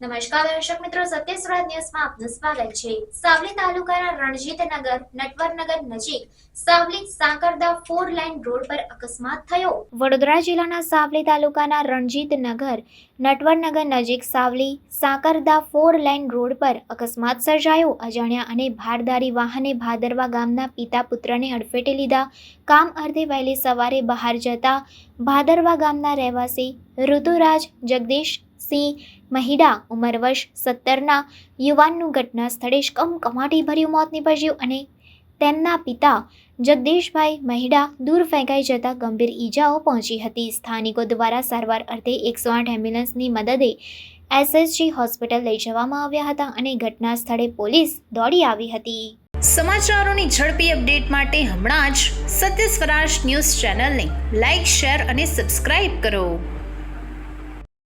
નમસ્કાર દર્શક મિત્રો સત્ય સુરત ન્યૂઝમાં આપનું સ્વાગત છે. સાવલી તાલુકાના રણજીતનગર નટવરનગર નજીક Savli Sankarda four lane road પર અકસ્માત થયો. વડોદરા જિલ્લાના સાવલી તાલુકાના રણજીતનગર નટવરનગર નજીક Savli Sankarda four lane road પર અકસ્માત સર્જાયો. અજાણ્યા અને ભારદારી વાહને ભાદરવા ગામના પિતા પુત્રને અડફેટે લીધા. કામ અર્ધે વહેલી સવારે બહાર જતા ભાદરવા ગામના રહેવાસી ઋતુરાજ જગદીશ સિંહ મહિડા ઉંમર વર્ષ સત્તરના યુવાનનું ઘટના સ્થળે જ કમકમાટી ભર્યું મોત નીપજ્યું અને તેમના પિતા જગદીશભાઈ મહિડા દૂર ફેંકાઈ જતા ગંભીર ઈજાઓ પહોંચી હતી. સ્થાનિકો દ્વારા સારવાર અર્થે એકસો આઠ એમ્બ્યુલન્સની મદદે એસએસજી હોસ્પિટલ લઈ જવામાં આવ્યા હતા અને ઘટના સ્થળે પોલીસ દોડી આવી હતી. સમાચારોની ઝડપી અપડેટ માટે હમણાં જ સત્ય સ્વરાજ ન્યૂઝ ચેનલને લાઇક શેર અને સબસ્ક્રાઇબ કરો.